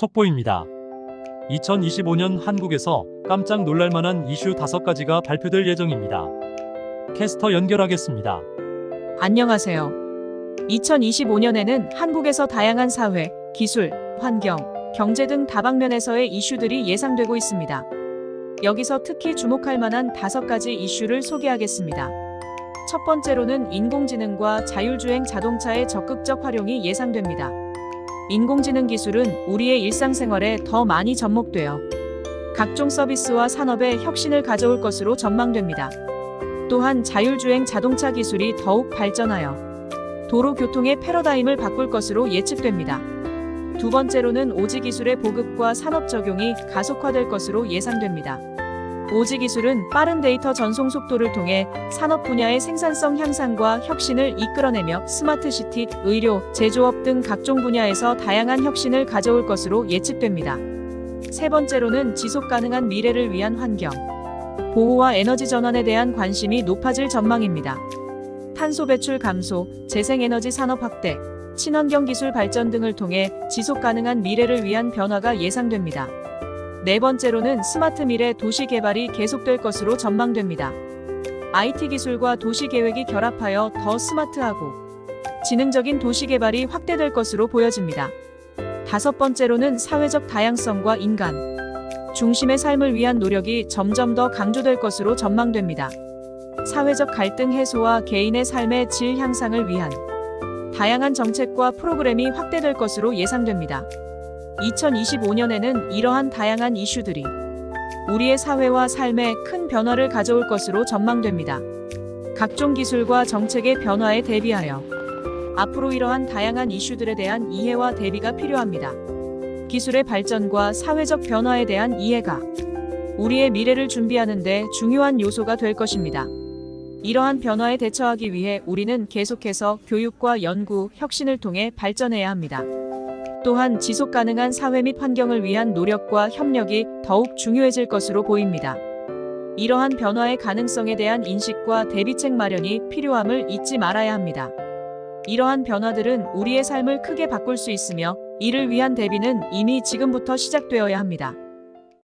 속보입니다. 2025년 한국에서 깜짝 놀랄만한 이슈 5가지가 발표될 예정입니다. 캐스터 연결하겠습니다. 안녕하세요. 2025년에는 한국에서 다양한 사회, 기술, 환경, 경제 등 다방면에서의 이슈들이 예상되고 있습니다. 여기서 특히 주목할 만한 다섯 가지 이슈를 소개하겠습니다. 첫 번째로는 인공지능과 자율주행 자동차의 적극적 활용이 예상됩니다. 인공지능 기술은 우리의 일상생활에 더 많이 접목되어 각종 서비스와 산업에 혁신을 가져올 것으로 전망됩니다. 또한 자율주행 자동차 기술이 더욱 발전하여 도로 교통의 패러다임을 바꿀 것으로 예측됩니다. 두 번째로는 오지 기술의 보급과 산업 적용이 가속화될 것으로 예상됩니다. 오지 기술은 빠른 데이터 전송 속도를 통해 산업 분야의 생산성 향상과 혁신을 이끌어내며 스마트 시티, 의료, 제조업 등 각종 분야에서 다양한 혁신을 가져올 것으로 예측됩니다. 세 번째로는 지속 가능한 미래를 위한 환경, 보호와 에너지 전환에 대한 관심이 높아질 전망입니다. 탄소 배출 감소, 재생에너지 산업 확대, 친환경 기술 발전 등을 통해 지속 가능한 미래를 위한 변화가 예상됩니다. 네 번째로는 스마트 미래 도시 개발이 계속될 것으로 전망됩니다. IT 기술과 도시 계획이 결합하여 더 스마트하고 지능적인 도시 개발이 확대될 것으로 보여집니다. 다섯 번째로는 사회적 다양성과 인간, 중심의 삶을 위한 노력이 점점 더 강조될 것으로 전망됩니다. 사회적 갈등 해소와 개인의 삶의 질 향상을 위한 다양한 정책과 프로그램이 확대될 것으로 예상됩니다. 2025년에는 이러한 다양한 이슈들이 우리의 사회와 삶에 큰 변화를 가져올 것으로 전망됩니다. 각종 기술과 정책의 변화에 대비하여 앞으로 이러한 다양한 이슈들에 대한 이해와 대비가 필요합니다. 기술의 발전과 사회적 변화에 대한 이해가 우리의 미래를 준비하는 데 중요한 요소가 될 것입니다. 이러한 변화에 대처하기 위해 우리는 계속해서 교육과 연구, 혁신을 통해 발전해야 합니다. 또한 지속 가능한 사회 및 환경을 위한 노력과 협력이 더욱 중요해질 것으로 보입니다. 이러한 변화의 가능성에 대한 인식과 대비책 마련이 필요함을 잊지 말아야 합니다. 이러한 변화들은 우리의 삶을 크게 바꿀 수 있으며 이를 위한 대비는 이미 지금부터 시작되어야 합니다.